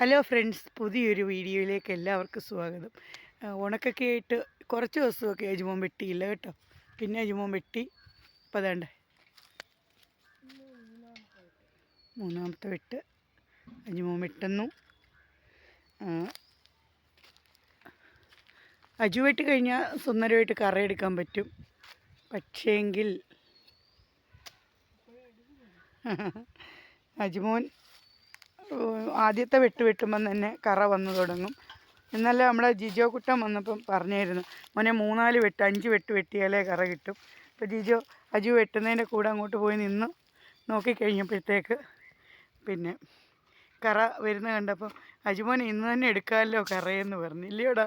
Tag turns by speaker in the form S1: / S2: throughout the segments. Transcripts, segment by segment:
S1: Hello friends പുതിയൊരു വീഡിയോയിലേക്ക് എല്ലാവർക്കും സ്വാഗതം. ഉണക്കൊക്കെ ആയിട്ട് കുറച്ച് ദിവസമൊക്കെ അജുമോൻ വെട്ടിയില്ല കേട്ടോ. പിന്നെ അജുമോൻ വെട്ടി. അപ്പോൾ അതാണ്ട് മൂന്നാമത്തെ വെട്ട്. അജുമോൻ വെട്ടുന്നു. അജു വെട്ടി കഴിഞ്ഞാൽ സുന്ദരമായിട്ട് കറയെടുക്കാൻ പറ്റും. പക്ഷേങ്കിൽ അജുമോൻ ആദ്യത്തെ വെട്ട് വെട്ടുമ്പം തന്നെ കറ വന്നു തുടങ്ങും. ഇന്നലെ നമ്മുടെ ജിജോ കുട്ടൻ വന്നപ്പം പറഞ്ഞായിരുന്നു മോനെ മൂന്നാൽ വെട്ട് അഞ്ച് വെട്ട് വെട്ടിയാലേ കറ കിട്ടും. അപ്പോൾ ജിജോ അജു വെട്ടുന്നതിന്റെ കൂടെ അങ്ങോട്ട് പോയി നിന്ന്. നോക്കിക്കഴിഞ്ഞപ്പോഴത്തേക്ക് പിന്നെ കറ വരുന്ന കണ്ടപ്പോൾ അജുമോനെ ഇന്ന് തന്നെ എടുക്കാമല്ലോ കറയെന്ന് പറഞ്ഞു. ഇല്ലയോടാ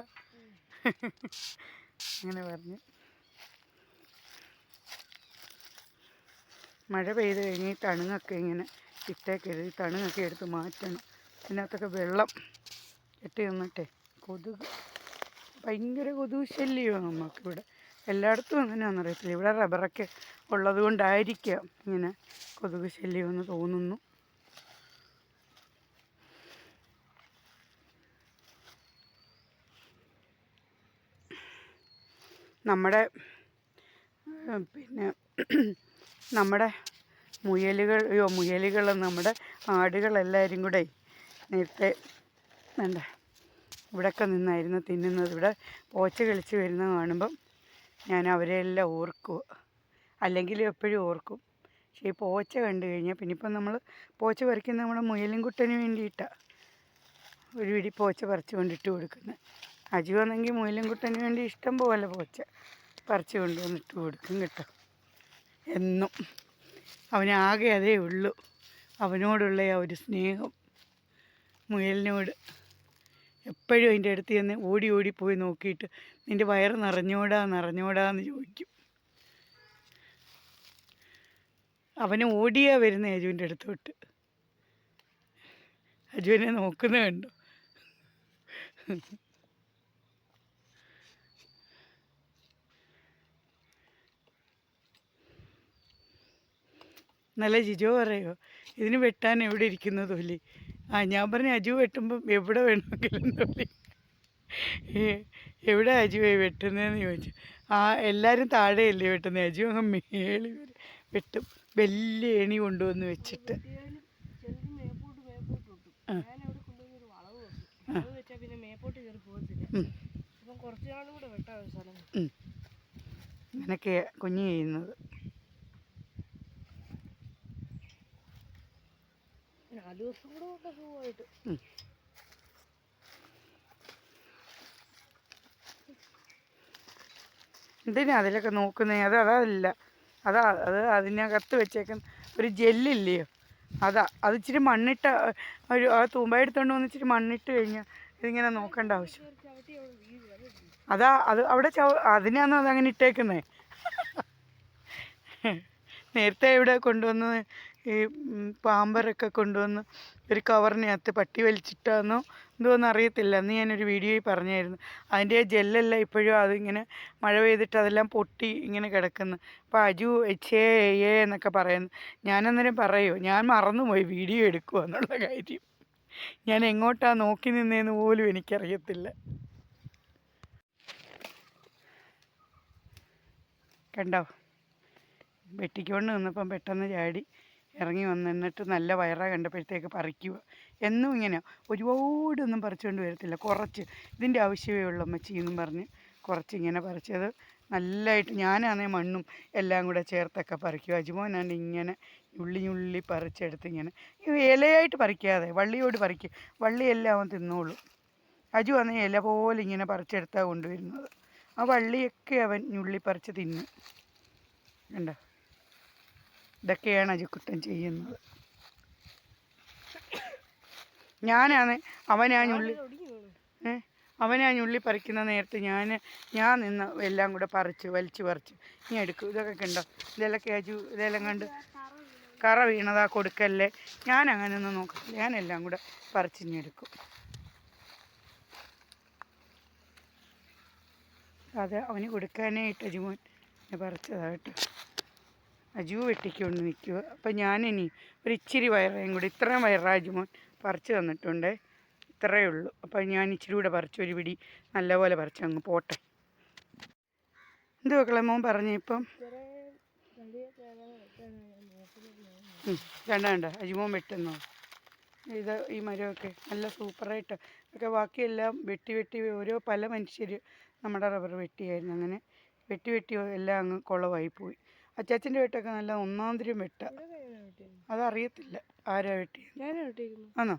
S1: അങ്ങനെ പറഞ്ഞു. മഴ പെയ്ത് കഴിഞ്ഞ് തണുങ്ങൊക്കെ ഇങ്ങനെ ഇട്ടേക്കരുത്. ഈ തണുങ്ങൊക്കെ എടുത്ത് മാറ്റണം. ഇതിനകത്തൊക്കെ വെള്ളം കെട്ടി നിന്നിട്ടെ കൊതുക് ഭയങ്കര കൊതുക് ശല്യമാണ് നമുക്കിവിടെ. എല്ലായിടത്തും അങ്ങനെയാണെന്ന് അറിയത്തില്ല. ഇവിടെ റബ്ബറൊക്കെ ഉള്ളത് കൊണ്ടായിരിക്കാം ഇങ്ങനെ കൊതുക് ശല്യമെന്ന് തോന്നുന്നു. നമ്മുടെ പിന്നെ നമ്മുടെ മുയലുകൾ അയ്യോ മുയലുകൾ നമ്മുടെ ആടുകളെല്ലാവരും കൂടെ നേരത്തെ വേണ്ട ഇവിടെയൊക്കെ നിന്നായിരുന്നു തിന്നുന്നത്. ഇവിടെ പോച്ച കളിച്ച് വരുന്ന കാണുമ്പം ഞാൻ അവരെല്ലാം ഓർക്കുക. അല്ലെങ്കിൽ എപ്പോഴും ഓർക്കും. പക്ഷേ ഈ പോച്ച കണ്ടു കഴിഞ്ഞാൽ പിന്നെ ഇപ്പം നമ്മൾ പോച്ച പറിക്കുന്ന നമ്മുടെ മുയലും കുട്ടന് വേണ്ടിയിട്ടാണ് ഒരു വിടി പോച്ച പറിച്ചു കൊണ്ടിട്ട് കൊടുക്കുന്നത്. അജു വന്നെങ്കിൽ മുയലും കുട്ടന് വേണ്ടി ഇഷ്ടം പോലെ പോച്ച പറിച്ചു കൊണ്ടുവന്നിട്ട് കൊടുക്കും കേട്ടോ. എന്നും. അവനാകെ അതേ ഉള്ളൂ. അവനോടുള്ള ആ ഒരു സ്നേഹം. മുയലിനോട് എപ്പോഴും അതിന്റെ അടുത്ത് ചെന്ന് ഓടി ഓടി പോയി നോക്കിയിട്ട് നിന്റെ വയറ് നിറഞ്ഞോടാ നിറഞ്ഞോടാന്ന് ചോദിക്കും. അവന് ഓടിയാ വരുന്ന അജുവിന്റെ അടുത്തോട്ട് അജുവിനെ നോക്കുന്ന കണ്ടു. നല്ല ജിജോ പറയോ? ഇതിന് വെട്ടാൻ എവിടെ ഇരിക്കുന്ന തൊലി? ആ ഞാൻ പറഞ്ഞു അജു വെട്ടുമ്പം എവിടെ വേണമെങ്കിലും തൊലി? എവിടെ അജുവായി വെട്ടുന്നതെന്ന് ചോദിച്ചു. ആ എല്ലാവരും താഴെയല്ലേ വെട്ടുന്നത് അജു അങ്ങ് മേളി വെട്ടും. വലിയ എണി കൊണ്ടുവന്ന് വെച്ചിട്ട്. ആ.
S2: അവിടെ കൊണ്ടുവന്ന് ഒരു വളവ് വെക്കും വളവ് വെച്ചാൽ പിന്നെ മേപ്പോട്ട് കയറി പോകത്തില്ല
S1: ഉം.
S2: അപ്പം കുറച്ച് നാളും കൂടെ വെട്ടാൻ ഒരു സ്ഥലം
S1: ഉം. അങ്ങനെയൊക്കെ കുഞ്ഞ് ചെയ്യുന്നത്
S2: നാല് ദിവസം കൂടെ ഉണ്ട് സുഖമായിട്ട്.
S1: എന്തിനാ അതിലൊക്കെ നോക്കുന്നേ? അത് അതല്ല. അതാ അത് അതിനകത്ത് വെച്ചേക്കുന്ന ഒരു ജെല്ലില്ലയോ അതാ അത് ഇച്ചിരി മണ്ണിട്ട ഒരു ആ തൂമ്പ എടുത്തോണ്ട് വന്ന് ഇച്ചിരി മണ്ണിട്ട് കഴിഞ്ഞാൽ ഇതിങ്ങനെ നോക്കേണ്ട ആവശ്യം. അതാ അത് അവിടെ ചവ അതിനാണോ അതങ്ങനെ ഇട്ടേക്കുന്നേ? നേരത്തെ ഇവിടെ കൊണ്ടുവന്ന് ഈ പാമ്പറൊക്കെ കൊണ്ടുവന്ന് ഒരു കവറിനകത്ത് പട്ടി വലിച്ചിട്ടാന്നോ? എന്തോന്ന് അറിയത്തില്ല. അന്ന് ഞാനൊരു വീഡിയോയിൽ പറഞ്ഞായിരുന്നു. അതിന്റെ ജെല്ലെല്ലാം ഇപ്പോഴും അതിങ്ങനെ മഴ പെയ്തിട്ട് അതെല്ലാം പൊട്ടി ഇങ്ങനെ കിടക്കുന്നു. അപ്പോൾ അജു എച്ച് എ എ എന്നൊക്കെ പറയുന്നു. ഞാനന്നേരം പറയുമോ ഞാൻ മറന്നുപോയി വീഡിയോ എടുക്കുക എന്നുള്ള കാര്യം. ഞാൻ എങ്ങോട്ടാണ് നോക്കി നിന്നേന്ന് പോലും എനിക്കറിയത്തില്ല. കണ്ടോ? വെട്ടിക്കൊണ്ട് നിന്നപ്പം പെട്ടെന്ന് ചാടി. ഇറങ്ങി വന്ന് എന്നിട്ട് നല്ല വയറ കണ്ടപ്പോഴത്തേക്ക് പറിക്കുക. എന്നും ഇങ്ങനെ. ഒരുപാടൊന്നും പറിച്ചുകൊണ്ട് വരത്തില്ല. കുറച്ച്. ഇതിന്റെ ആവശ്യമേ ഉള്ളൂ അമ്മച്ചി എന്നും പറഞ്ഞ് കുറച്ച് ഇങ്ങനെ പറിച്ചത്. നല്ലതായിട്ട് ഞാനാണേ മണ്ണും എല്ലാം കൂടെ ചേർത്തൊക്കെ പറിക്കും. അജുമോനാണ് ഇങ്ങനെ ഉള്ളി ഉള്ളി പറിച്ചെടുത്ത് ഇങ്ങനെ ഇലയായിട്ട് പറിക്കാതെ വള്ളിയോട് പറിക്കും. വള്ളിയെല്ലാം അവൻ തിന്നോളും. അജു അന്ന് ഇല പോലെ ഇങ്ങനെ പറിച്ചെടുത്താണ് കൊണ്ടുവരുന്നത്. ആ വള്ളിയൊക്കെ അവൻ ഉള്ളി പറിച്ച് തിന്നും. കണ്ടോ? ഇതൊക്കെയാണ് അജിക്കുട്ടൻ ചെയ്യുന്നത്. ഞാനാണ് അവനാ ഞുള്ളി ഏഹ് അവനാ ഞുള്ളി പറിക്കുന്ന നേരത്ത് ഞാൻ ഞാൻ നിന്ന് എല്ലാം കൂടെ പറിച്ച് വലിച്ചു പറിച്ച് നീ എടുക്കും ഇതൊക്കെ കണ്ടോ? ഇതെല്ലാം കേജു ഇതെല്ലാം കണ്ട് കറ വീണതാ കൊടുക്കല്ലേ? ഞാൻ അങ്ങനെ ഒന്നും നോക്കത്തില്ല. ഞാൻ എല്ലാം കൂടെ പറിച്ചിഞ്ഞെടുക്കും അത് അവന് കൊടുക്കാനായിട്ട് അജുമോൻ പറിച്ചതാ കേട്ടോ. അജു വെട്ടിക്കൊണ്ട് നിൽക്കുക. അപ്പം ഞാനിനി ഒരു ഇച്ചിരി വയറേയും കൂടി ഇത്രയും വയറാജുമോൻ പറിച്ച് തന്നിട്ടുണ്ട്. ഇത്രയേ ഉള്ളൂ. അപ്പം ഞാൻ ഇച്ചിരി കൂടെ പറിച്ചു ഒരു പിടി നല്ലപോലെ പറിച്ച് അങ്ങ് പോട്ടെ. എന്തുവാ മോൻ പറഞ്ഞു ഇപ്പം? വേണ്ട വേണ്ട. അജുമോൻ വെട്ടുന്നു. ഇത് ഈ മരമൊക്കെ നല്ല സൂപ്പറായിട്ട് ഒക്കെ ബാക്കിയെല്ലാം വെട്ടി വെട്ടി ഓരോ പല മനുഷ്യർ നമ്മുടെ റബ്ബർ വെട്ടിയായിരുന്നു. അങ്ങനെ വെട്ടി വെട്ടി എല്ലാം അങ്ങ് കുളമായി പോയി. അച്ചാച്ചന്റെ വെട്ടൊക്കെ നല്ല ഒന്നാന്തരം വെട്ട.
S2: ഇവിടെ എങ്ങനെ വെട്ടിയത്?
S1: അതറിയത്തില്ല. ആരാ
S2: വെട്ടി
S1: ആണോ.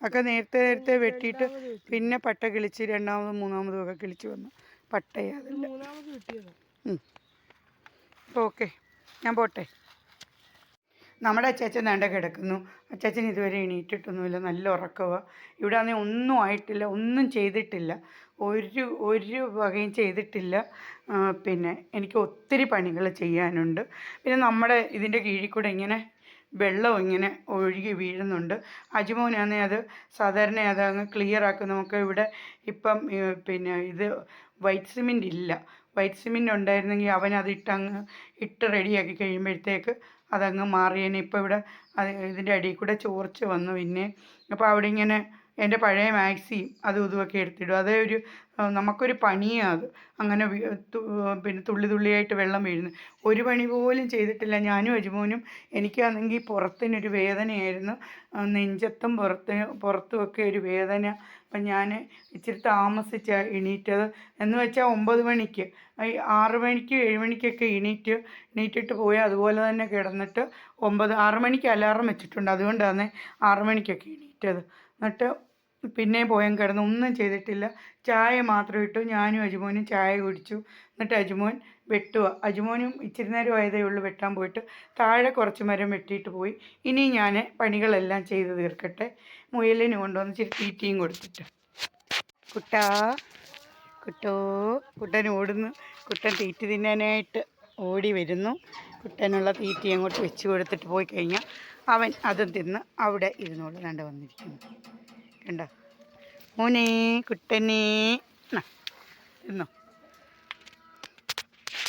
S1: ഒക്കെ നേരത്തെ നേരത്തെ വെട്ടിയിട്ട് പിന്നെ പട്ട കിളിച്ച് രണ്ടാമതും മൂന്നാമതും ഒക്കെ കിളിച്ച് വന്നു
S2: പട്ടയാതില്ല
S1: അപ്പോൾ ഓക്കെ. ഞാൻ പോട്ടെ. നമ്മുടെ അച്ചാച്ചൻ നേണ്ട കിടക്കുന്നു. അച്ചാച്ചൻ ഇതുവരെ എണീറ്റിട്ടൊന്നുമില്ല. നല്ല ഉറക്കമാണ് ഇവിടെ ആണെങ്കിൽ ഒന്നും ആയിട്ടില്ല. ഒന്നും ചെയ്തിട്ടില്ല. ഒരു ഒരു വകയും ചെയ്തിട്ടില്ല. പിന്നെ എനിക്ക് ഒത്തിരി പണികൾ ചെയ്യാനുണ്ട്. പിന്നെ നമ്മുടെ ഇതിന്റെ കീഴിൽ കൂടെ ഇങ്ങനെ വെള്ളം ഇങ്ങനെ ഒഴുകി വീഴുന്നുണ്ട്. അജിമോനാന്നെ അത് സാധാരണ അത് അങ്ങ് ക്ലിയർ ആക്കും. നമുക്ക് ഇവിടെ ഇപ്പം പിന്നെ ഇത് വൈറ്റ് സിമെന്റ് ഇല്ല. വൈറ്റ് സിമെന്റ് ഉണ്ടായിരുന്നെങ്കിൽ അവൻ അത് ഇട്ടങ്ങ് ഇട്ട് റെഡിയാക്കി കഴിയുമ്പോഴത്തേക്ക് അതങ്ങ് മാറിയേനെ. ഇപ്പോൾ ഇവിടെ അത് ഇതിന്റെ അടിയിൽ കൂടെ ചോർച്ച വന്നു പിന്നെ. അപ്പോൾ അവിടെ ഇങ്ങനെ എന്റെ പഴയ മാക്സിയും അതും ഇതുമൊക്കെ എടുത്തിടും. അതേ ഒരു നമുക്കൊരു പണിയാണ് അത്. അങ്ങനെ പിന്നെ തുള്ളി തുള്ളിയായിട്ട് വെള്ളം വീഴുന്നു. ഒരു പണി പോലും ചെയ്തിട്ടില്ല. ഞാനും അജുമോനും എനിക്കാണെങ്കിൽ പുറത്തിനൊരു വേദനയായിരുന്നു. നെഞ്ചത്തും പുറത്ത് പുറത്തുമൊക്കെ ഒരു വേദന. അപ്പം ഞാൻ ഇച്ചിരി താമസിച്ച എണീറ്റത്. എന്ന് വെച്ചാൽ ഒമ്പത് മണിക്ക് ആറ് മണിക്ക് ഏഴ് മണിക്കൊക്കെ എണീറ്റ് എണീറ്റിട്ട് പോയി അതുപോലെ തന്നെ കിടന്നിട്ട് ഒമ്പത് ആറ് മണിക്ക് അലാറം വെച്ചിട്ടുണ്ട്. അതുകൊണ്ടാണ് ആറ് മണിക്കൊക്കെ എണീറ്റത്. എന്നിട്ട് പിന്നെ പോയം കിടന്ന് ഒന്നും ചെയ്തിട്ടില്ല. ചായ മാത്രം ഇട്ടു. ഞാനും അജുമോനും ചായ കുടിച്ചു. എന്നിട്ട് അജുമോൻ വെട്ടുക അജുമോനും ഇച്ചിരി നേരം ആയതേ ഉള്ളൂ വെട്ടാൻ പോയിട്ട്. താഴെ കുറച്ച് മരം വെട്ടിയിട്ട് പോയി. ഇനി ഞാൻ പണികളെല്ലാം ചെയ്ത് തീർക്കട്ടെ. മുയലിന് കൊണ്ടുവന്ന് ഇച്ചിരി തീറ്റയും കൊടുത്തിട്ട്. കുട്ടാ കുട്ടോ. കുട്ടൻ ഓടുന്നു. കുട്ടൻ തീറ്റ തിന്നാനായിട്ട് ഓടി വരുന്നു. കുട്ടനുള്ള തീറ്റ അങ്ങോട്ട് വെച്ച് കൊടുത്തിട്ട് പോയി കഴിഞ്ഞാൽ അവൻ അതും തിന്ന് അവിടെ ഇരുന്നോളൂ. കണ്ട് വന്നിരിക്കുന്നു. കണ്ടോ മോനെ കുട്ടനെ. എന്നോ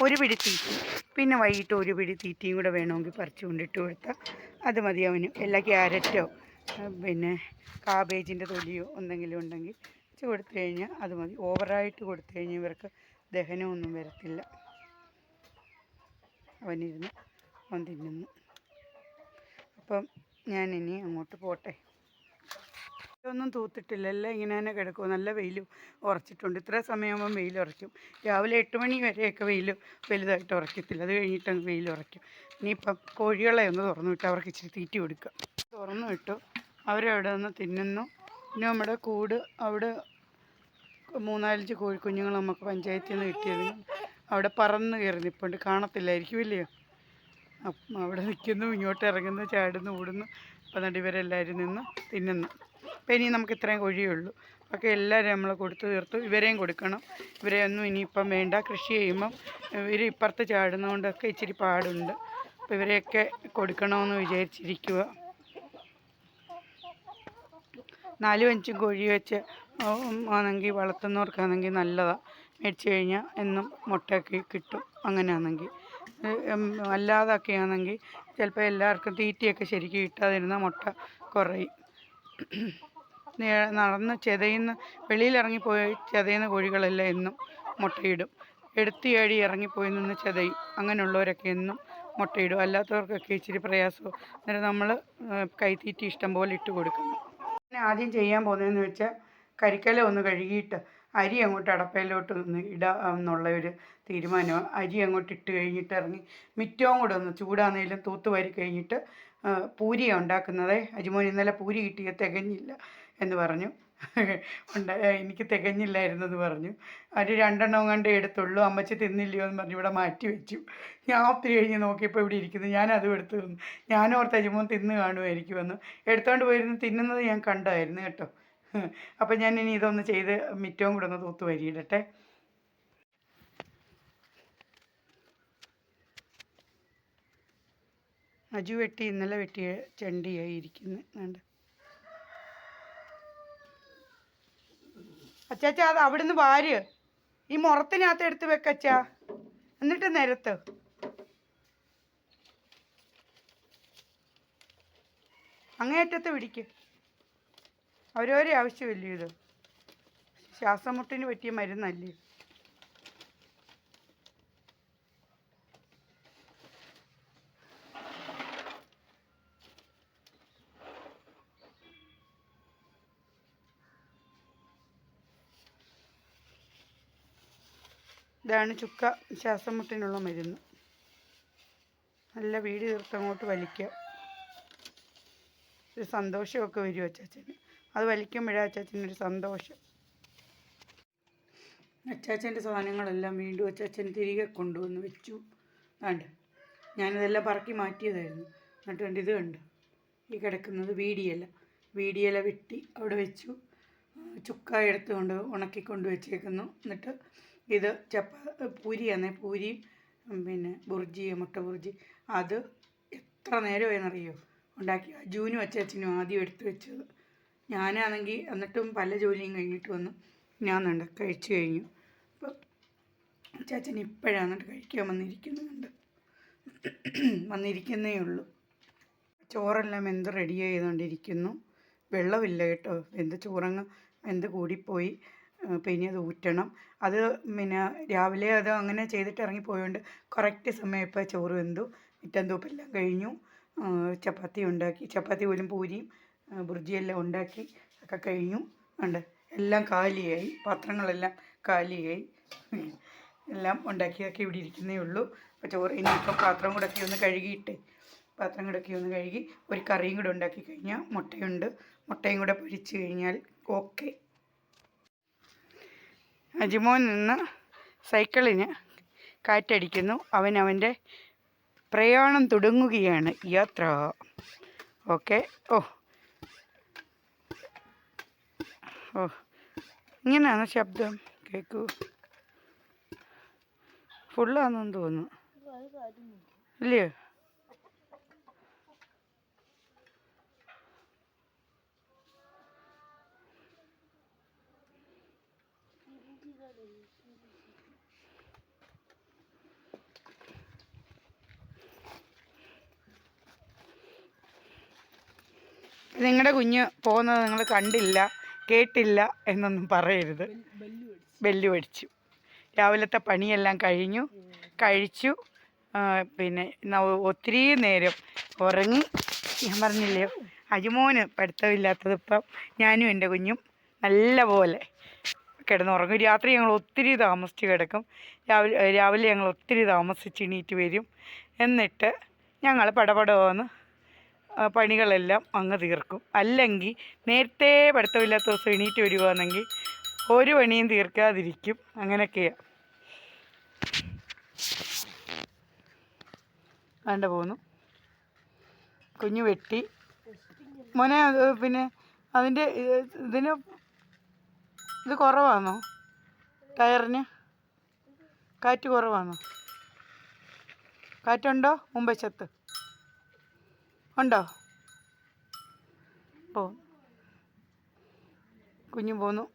S1: ഒരു പിടി തീറ്റി. പിന്നെ വൈകിട്ട് ഒരു പിടി തീറ്റിയും കൂടെ വേണമെങ്കിൽ പറിച്ചു കൊണ്ടിട്ട് കൊടുത്താൽ അത് മതി അവന്. എല്ലാ ക്യാരറ്റോ പിന്നെ കാബേജിന്റെ തൊലിയോ എന്തെങ്കിലും ഉണ്ടെങ്കിൽ വെച്ച് കൊടുത്തു കഴിഞ്ഞാൽ അത് മതി. ഓവറായിട്ട് കൊടുത്തു കഴിഞ്ഞാൽ ഇവർക്ക് ദഹനമൊന്നും വരത്തില്ല. അവനിരുന്ന് അവൻ തിന്നുന്നു. അപ്പം ഞാനിനി അങ്ങോട്ട് പോട്ടെ. ഒന്നും തൂത്തിട്ടില്ല. എല്ലാം ഇങ്ങനെ തന്നെ കിടക്കും. നല്ല വെയിൽ ഉറച്ചിട്ടുണ്ട്. ഇത്ര സമയമാകുമ്പം വെയിൽ ഉറയ്ക്കും. രാവിലെ എട്ട് മണി വരെയൊക്കെ വെയിൽ വലുതായിട്ട് ഉറക്കത്തില്ല അത് കഴിഞ്ഞിട്ട് അങ്ങ് വെയിൽ ഉറയ്ക്കും. ഇനിയിപ്പം കോഴികളെ ഒന്ന് തുറന്നു വിട്ട് അവർക്ക് ഇച്ചിരി തീറ്റി കൊടുക്കുക. തുറന്നു വിട്ടു. അവരവിടെ നിന്ന് തിന്നുന്നു. പിന്നെ നമ്മുടെ കൂട് അവിടെ മൂന്നാലഞ്ച് കോഴിക്കുഞ്ഞുങ്ങൾ നമുക്ക് പഞ്ചായത്തിൽ നിന്ന് കിട്ടിയത് അവിടെ പറന്ന് കയറി നിൽപ്പുണ്ട് കാണത്തില്ലായിരിക്കും ഇല്ലയോ? അവിടെ നിൽക്കുന്നു ഇങ്ങോട്ട് ഇറങ്ങുന്നു ചാടുന്നു ഓടുന്നു. അപ്പം നടുവരെല്ലാവരും നിന്ന് തിന്നുന്നു. അപ്പം ഇനി നമുക്ക് ഇത്രയും കോഴിയേ ഉള്ളൂ ഒക്കെ എല്ലാവരും നമ്മൾ കൊടുത്തു തീർത്തു. ഇവരെയും കൊടുക്കണം. ഇവരെ ഒന്നും ഇനിയിപ്പം വേണ്ട. കൃഷി ചെയ്യുമ്പം ഇവർ ഇപ്പുറത്ത് ചാടുന്നതുകൊണ്ടൊക്കെ ഇച്ചിരി പാടുണ്ട്. അപ്പോൾ ഇവരെയൊക്കെ കൊടുക്കണമെന്ന് വിചാരിച്ചിരിക്കുക. നാലും അഞ്ചും കോഴി വെച്ച് ആണെങ്കിൽ വളർത്തുന്നവർക്കാണെങ്കിൽ നല്ലതാണ് മേടിച്ചു കഴിഞ്ഞാൽ എന്നും മുട്ടയൊക്കെ കിട്ടും. അങ്ങനെയാണെങ്കിൽ. അല്ലാതൊക്കെ ആണെങ്കിൽ ചിലപ്പോൾ എല്ലാവർക്കും തീറ്റയൊക്കെ ശരിക്കും കിട്ടാതിരുന്നാൽ മുട്ട കുറയും. നടന്ന് ചെതയുന്ന വെളിയിലിറങ്ങിപ്പോയി ചെതയുന്ന കോഴികളെല്ലാം എന്നും മുട്ടയിടും. എടുത്തിയാടി ഇറങ്ങിപ്പോയി നിന്ന് ചെതയും. അങ്ങനെയുള്ളവരൊക്കെ എന്നും മുട്ടയിടും. അല്ലാത്തവർക്കൊക്കെ ഇച്ചിരി പ്രയാസവും. അന്നേരം നമ്മൾ കൈത്തീറ്റി ഇഷ്ടം പോലെ ഇട്ട് പിന്നെ ആദ്യം ചെയ്യാൻ പോകുന്നതെന്ന് വെച്ചാൽ കരിക്കല ഒന്ന് കഴുകിയിട്ട് അരി അങ്ങോട്ട് അടപ്പയിലോട്ട് ഒന്ന് ഇടാം എന്നുള്ള ഒരു തീരുമാനമാണ് അരി അങ്ങോട്ട് ഇട്ട് കഴിഞ്ഞിട്ട് ഇറങ്ങി മിറ്റവും കൂടെ ഒന്ന് ചൂടാന്നേലും തൂത്ത് വാരി കഴിഞ്ഞിട്ട് പൂരിയാണ് ഉണ്ടാക്കുന്നത്. അജിമോൻ ഇന്നലെ പൂരി കിട്ടിയ തികഞ്ഞില്ല. എന്ന് പറഞ്ഞു. എനിക്ക് തികഞ്ഞില്ലായിരുന്നു എന്ന് പറഞ്ഞു. അവർ രണ്ടെണ്ണം കണ്ടേ എടുത്തുള്ളൂ അമ്മച്ചി തിന്നില്ലയോ എന്ന് പറഞ്ഞ് ഇവിടെ മാറ്റി വെച്ചു. ഞാൻ ഒത്തിരി കഴിഞ്ഞ് നോക്കിയപ്പോൾ ഇവിടെ ഇരിക്കുന്നു ഞാനത് എടുത്തു തന്നു. തിന്നു ഓർത്ത് അജിമോൻ തിന്ന് കാണുമായിരിക്കും എന്ന്. എടുത്തുകൊണ്ട് പോയിരുന്നു തിന്നുന്നത് ഞാൻ കണ്ടായിരുന്നു കേട്ടോ. അപ്പം ഞാൻ ഇനി ഇതൊന്ന് ചെയ്ത് മിറ്റവും കൂടെ ഒന്ന് തൂത്ത് വരിയിടട്ടെ. അജു വെട്ടി ഇന്നലെ വെട്ടിയ ചെണ്ടിയായി ഇരിക്കുന്നു. അച്ചാച്ച അത് അവിടുന്ന് വാര്. ഈ മുറത്തിനകത്ത് എടുത്ത് വെക്കച്ചാ എന്നിട്ട് നിരത്ത്. അങ്ങേയറ്റത്ത് പിടിക്ക്. അവരോരേ ആവശ്യമില്ലേ ഇത്. ശ്വാസമുട്ടിന് പറ്റിയ മരുന്നല്ലേ ഇതാണ് ചുക്ക ശ്വാസം മുട്ടിനുള്ള മരുന്ന്. നല്ല വീടി തീർത്ത് അങ്ങോട്ട് വലിക്കുക. ഒരു സന്തോഷമൊക്കെ വരും അച്ചാച്ചന്. അത് വലിക്കുമ്പോഴേ അച്ചാച്ചനൊരു സന്തോഷം. അച്ചാച്ചന്റെ സാധനങ്ങളെല്ലാം വീണ്ടും അച്ചാച്ചൻ തിരികെ കൊണ്ടുവന്ന് വെച്ചു. വേണ്ട ഞാനിതെല്ലാം പറക്കി മാറ്റിയതായിരുന്നു. എന്നിട്ട് കണ്ട് ഇത് കണ്ട്. ഈ കിടക്കുന്നത് വീടിയില വീടിയില വെട്ടി അവിടെ വെച്ചു. ചുക്ക എടുത്തുകൊണ്ട് ഉണക്കിക്കൊണ്ട് വെച്ചേക്കുന്നു. എന്നിട്ട് ഇത് ചപ്പ പൂരിയാണ് പൂരിയും പിന്നെ ബുർജി മുട്ട ബുർജി. അത് എത്ര നേരമായെന്നറിയോ? ഉണ്ടാക്കി. അജുവിനും അച്ചാച്ചനും ആദ്യം എടുത്ത് വെച്ചത്. ഞാനാണെങ്കിൽ എന്നിട്ടും പല ജോലിയും കഴിഞ്ഞിട്ട് വന്നു. ഞാൻ ഉണ്ട് കഴിച്ചു കഴിഞ്ഞു. അപ്പോൾ അച്ചാച്ചൻ ഇപ്പോഴാണ് കഴിക്കാൻ വന്നിരിക്കുന്നുണ്ട്. വന്നിരിക്കുന്നേ ഉള്ളൂ. ചോറെല്ലാം എന്ത് റെഡി ചെയ്തുകൊണ്ടിരിക്കുന്നു വെള്ളമില്ല കേട്ടോ. എന്ത് ചോറങ്ങ് എന്ത് കൂടിപ്പോയി. പിന്നെ അത് ഊറ്റണം. അത് പിന്നെ രാവിലെ അത് അങ്ങനെ ചെയ്തിട്ട് ഇറങ്ങിപ്പോയതുകൊണ്ട് കറക്റ്റ് സമയം ഇപ്പോൾ ചോറ് വെന്തു. മുറ്റം തൂപ്പെല്ലാം കഴിഞ്ഞു. ചപ്പാത്തി ഉണ്ടാക്കി. ചപ്പാത്തി പോലും പൂരിയും ബുർജിയെല്ലാം ഉണ്ടാക്കി ഒക്കെ കഴിഞ്ഞു. ഉണ്ട് എല്ലാം കാലിയായി. പാത്രങ്ങളെല്ലാം കാലിയായി. എല്ലാം ഉണ്ടാക്കിയൊക്കെ ഇവിടെ ഇരിക്കുന്നേ ഉള്ളൂ. അപ്പോൾ ചോറ് ഇനിയിപ്പോൾ പാത്രം കൂടെ ഒക്കെ ഒന്ന് കഴുകിയിട്ടേ പാത്രം കൂടെ ഒക്കെ ഒന്ന് കഴുകി ഒരു കറിയും കൂടെ ഉണ്ടാക്കി കഴിഞ്ഞാൽ മുട്ടയുണ്ട്. മുട്ടയും കൂടെ പൊരിച്ച് കഴിഞ്ഞാൽ ഓക്കെ അജിമോൻ നിന്ന് സൈക്കിളിന് കാറ്റടിക്കുന്നു. അവൻ അവന്റെ പ്രയാണം തുടങ്ങുകയാണ്. യാത്ര. ഓക്കെ. ഓ. ഓ. ഇങ്ങനെയാണ് ശബ്ദം? കേൾക്കൂ ഫുള്ളാണെന്ന് തോന്നുന്നു. ഇല്ലയോ? നിങ്ങളുടെ കുഞ്ഞ് പോകുന്നത് നിങ്ങൾ കണ്ടില്ല കേട്ടില്ല എന്നൊന്നും പറയരുത്.
S2: ബെല്ല്
S1: അടിച്ചു. രാവിലത്തെ പണിയെല്ലാം കഴിഞ്ഞു. കഴിച്ചു. പിന്നെ ഒത്തിരി നേരം ഉറങ്ങി. ഞാൻ പറഞ്ഞില്ലയോ അജുമോന് പഠിത്തമില്ലാത്തത് ഇപ്പം ഞാനും എന്റെ കുഞ്ഞും നല്ല പോലെ കിടന്നുറങ്ങും. രാത്രി ഞങ്ങൾ ഒത്തിരി താമസിച്ച് കിടക്കും. രാവിലെ രാവിലെ ഞങ്ങൾ ഒത്തിരി താമസിച്ച് എണീറ്റ് വരും. എന്നിട്ട് ഞങ്ങൾ പടപടമെന്ന് പണികളെല്ലാം അങ്ങ് തീർക്കും. അല്ലെങ്കിൽ നേരത്തെ പഠിത്തമില്ലാത്ത ദിവസം എണീറ്റ് വരുവാണെങ്കിൽ ഒരു പണിയും തീർക്കാതിരിക്കും. അങ്ങനെയൊക്കെയാണ് വേണ്ട പോന്നു കുഞ്ഞു വെട്ടി. മോനെ പിന്നെ അതിന്റെ ഇത് ഇതിന് ഇത് കുറവാണോ ടയറിന് കാറ്റ് കുറവാണോ കാറ്റുണ്ടോ? മുമ്പശത്ത് ഉണ്ടോ? പോ. കുഞ്ഞു പോന്നു.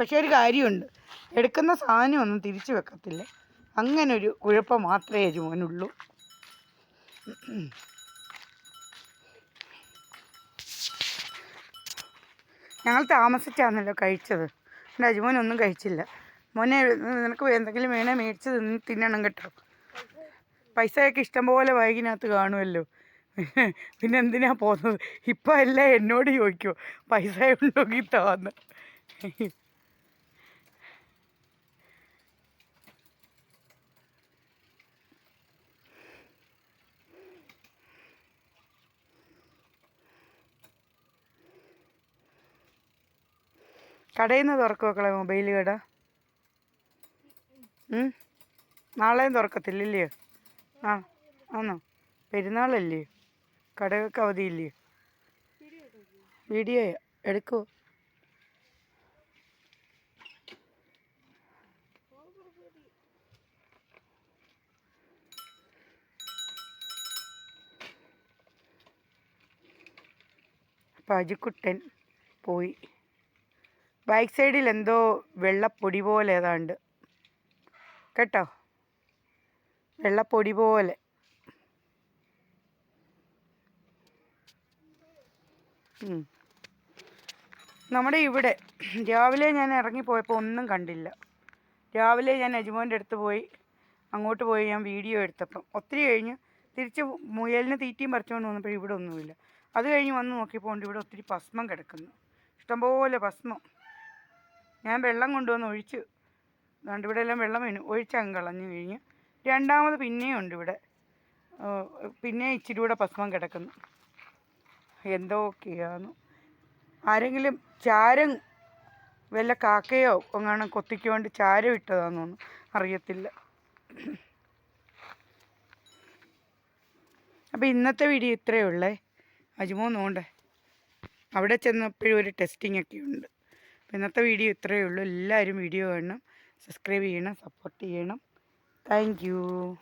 S1: പക്ഷെ ഒരു കാര്യമുണ്ട്. എടുക്കുന്ന സാധനമൊന്നും തിരിച്ചു വെക്കത്തില്ല. അങ്ങനെ ഒരു കുഴപ്പം മാത്രമേ ജോനുള്ളൂ ഞങ്ങൾ താമസിച്ചാണല്ലോ കഴിച്ചത്. എന്റെ അജുമോനൊന്നും കഴിച്ചില്ല. മോനെ നിനക്ക് എന്തെങ്കിലും വേണേൽ മേടിച്ച് തിന്നണം കേട്ടോ. പൈസയൊക്കെ ഇഷ്ടംപോലെ ബാഗിനകത്ത് കാണുമല്ലോ പിന്നെ എന്തിനാ പോകുന്നത്? ഇപ്പം എല്ലാം എന്നോട് ചോദിക്കുമോ പൈസ ഉണ്ടോക്കി തോന്നുന്നു കടയിൽ നിന്ന് തുറക്കും മക്കളെ മൊബൈൽ കട? നാളെയും തുറക്കത്തില്ലല്ലയോ? ആ ആണോ പെരുന്നാളല്ലേ? കടകൾക്ക് അവധിയില്ലേ? വീഡിയോ എടുക്കുമോ അപ്പം അജിക്കുട്ടൻ പോയി. ബാക്ക് സൈഡിൽ എന്തോ വെള്ളപ്പൊടി പോലെ ഏതാണ്ട്. കേട്ടോ? വെള്ളപ്പൊടി പോലെ. നമ്മുടെ ഇവിടെ രാവിലെ ഞാൻ ഇറങ്ങിപ്പോയപ്പോൾ ഒന്നും കണ്ടില്ല. രാവിലെ ഞാൻ അജുമോന്റെ അടുത്ത് പോയി അങ്ങോട്ട് പോയി ഞാൻ വീഡിയോ എടുത്തപ്പം. ഒത്തിരി കഴിഞ്ഞ് തിരിച്ച് മുയലിന് തീറ്റയും പറിച്ചുകൊണ്ട് വന്നപ്പോൾ ഇവിടെ ഒന്നുമില്ല. അത് കഴിഞ്ഞ് വന്ന് നോക്കിയപ്പോൾ ഇവിടെ ഒത്തിരി ഭസ്മം കിടക്കുന്നു. ഇഷ്ടംപോലെ ഭസ്മം. ഞാൻ വെള്ളം കൊണ്ടുവന്ന് ഒഴിച്ച് അതുകൊണ്ട് എല്ലാം വെള്ളം വീണു. ഒഴിച്ചങ്ങ് കളഞ്ഞു കഴിഞ്ഞ് രണ്ടാമത് പിന്നെയും ഉണ്ട് ഇവിടെ. പിന്നെ ഇച്ചിരി കൂടെ ഭസ്മം കിടക്കുന്നു. എന്തൊക്കെയാണ് ആരെങ്കിലും ചാരം വല്ല കാക്കയോ അങ്ങനെ കൊത്തിക്കൊണ്ട് ചാരം ഇട്ടതാണെന്നൊന്നും അറിയത്തില്ല. അപ്പോൾ ഇന്നത്തെ വീഡിയോ ഇത്രയേ ഉള്ളേ. അജുമോ നോണ്ടേ അവിടെ ചെന്നപ്പോഴും ഒരു ടെസ്റ്റിംഗ് ഒക്കെ ഉണ്ട്. അപ്പോൾ ഇന്നത്തെ വീഡിയോ ഇത്രയേ ഉള്ളൂ. എല്ലാവരും വീഡിയോ കാണണം സബ്സ്ക്രൈബ് ചെയ്യണം സപ്പോർട്ട് ചെയ്യണം. Thank you.